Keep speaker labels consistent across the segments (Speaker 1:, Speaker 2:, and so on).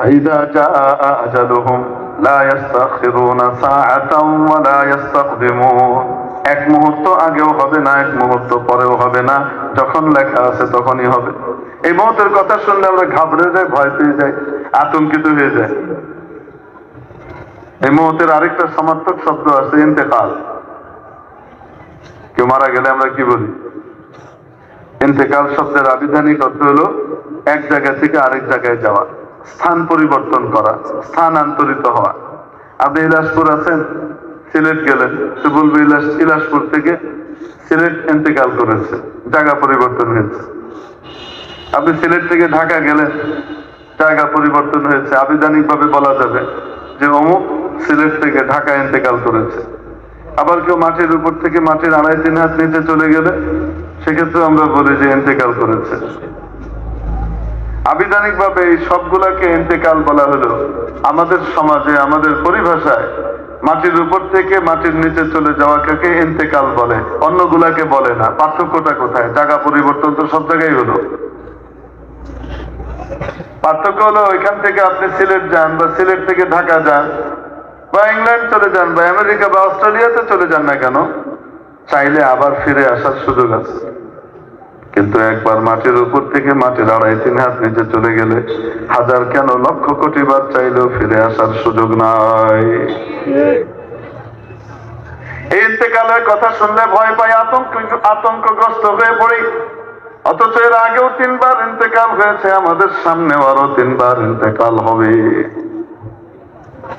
Speaker 1: فإذا جاء أجلهم لا يستأخرون ساعة ولا يستقدمون এক মুহূর্ত আগেও হবে না এক মুহূর্ত পরেও হবে না যখন লেখা আছে তখনই হবে এই মুহূর্তের কথা শুনলে আমরা ঘাবড়ে যাই ভয় পেয়ে যাই আতঙ্কিত হয়ে যায় এই মুহূর্তের আরেকটা সমার্থক শব্দ আছে ইন্তেকাল কেউ মারা গেলে আমরা কি বলি ইন্তেকাল শব্দের আবিধানিক অর্থ হলো এক জায়গা থেকে আরেক জায়গায় যাওয়া স্থান পরিবর্তন করা, স্থানান্তরিত হওয়া। আপনি ইলাসপুর আছেন, সিলেট গেলেন। তো বলবে ইলাস, ইলাসপুর থেকে সিলেট ইন্তেকাল করেছে, জায়গা পরিবর্তন হয়েছে। আপনি সিলেট থেকে ঢাকা গেলেন, জায়গা পরিবর্তন হয়েছে। আবিধানিক ভাবে বলা যাবে যে অমুক সিলেট থেকে ঢাকা ইন্তেকাল করেছে। আবার কেউ মাটির উপর থেকে মাটির আড়াই, তিন হাত নিচে চলে গেলে সেক্ষেত্রে আমরা বলি যে ইন্তেকাল করেছে। আবিধানিক ভাবে এই সবগুলাকে ইন্তেকাল বলা হলো। আমাদের সমাজে, আমাদের পরিভাষায় মাটির উপর থেকে মাটির নিচে চলে যাওয়াকে ইন্তেকাল বলে। অন্যগুলাকে বলে না। পার্থক্যটা কোথায়? জায়গা পরিবর্তন তো সব জায়গায় হলো। পার্থক্য হলো ওইখান থেকে আপনি সিলেট যান বা সিলেট থেকে ঢাকা যান বা ইংল্যান্ড চলে যান বা আমেরিকা বা অস্ট্রেলিয়াতে চলে যান না কেন? চাইলে আবার ফিরে আসার সুযোগ আছে। কিন্তু একবার মাটির উপর থেকে মাটির আড়াই তিন হাত নিচে চলে গেলে হাজার কেন লক্ষ কোটি বার চাইলেও ফিরে আসার সুযোগ নাই। এই ইন্তেকালের কথা শুনলে ভয় পাই, আতঙ্ক, আতঙ্কগ্রস্ত হয়ে পড়ি। অথচ এর আগেও তিনবার ইন্তেকাল হয়েছে, আমাদের সামনে আরও তিনবার ইন্তেকাল হবে।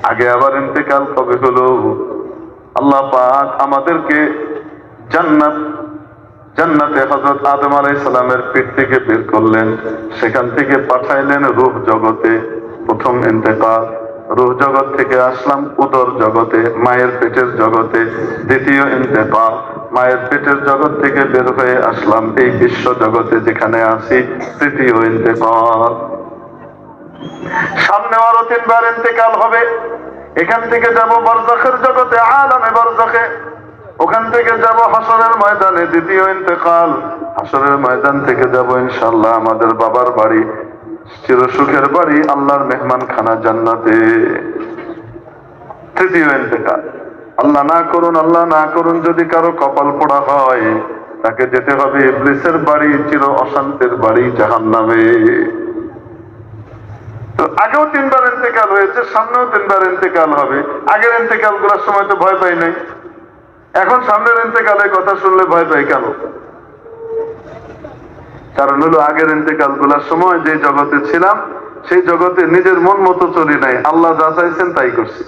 Speaker 1: আগে আবার ইন্তেকাল কবে হলো? আল্লাহ পাক আমাদেরকে জান্নাত জান্নাতে হজরত আদম আলাই সালামের পেট থেকে বের করলেন। সেখান থেকে পাঠাইলেন রূহ জগতে। প্রথম ইন্তেকাল। রূহ জগৎ থেকে আসলাম উদর জগতে, মায়ের পেটের জগতে। দ্বিতীয় ইন্তেকাল। মায়ের পেটের জগৎ থেকে বের হয়ে আসলাম এই বিশ্ব জগতে যেখানে আছি। তৃতীয় ইন্তেকাল। সামনে আরও তিনবার ইন্তেকাল হবে। এখান থেকে যাব বরজখের জগতে, আলামে বরজখে। ওখান থেকে যাব হাসরের ময়দানে, দ্বিতীয় ইন্তেকাল। হাসরের ময়দান থেকে যাব ইনশাল্লাহ আমাদের বাবার বাড়ি। চির সুখের বাড়ি, আল্লাহর মেহমান খানা জান্নাতে। তৃতীয় ইন্তেকাল। আল্লাহ না করুন, আল্লাহ না করুন যদি কারও কপাল পোড়া হয়, তাকে যেতে হবে ইবলিসের বাড়ি, চির অশান্তের বাড়ি জাহান নামে তো আগেও তিনবার ইন্তেকাল হয়েছে, সামনেও তিনবার ইন্তেকাল হবে। আগের ইন্তেকাল করার সময় তো ভয় পাই নাই। এখন সামনের ইন্তেকালের কথা শুনলে ভয় পাই কেন? কারণ হলো আগের ইন্তেকালগুলার সময় যে জগতে ছিলাম, সেই জগতে নিজের মন মতো চলি নাই। আল্লাহ যা চাইছেন তাই করছি।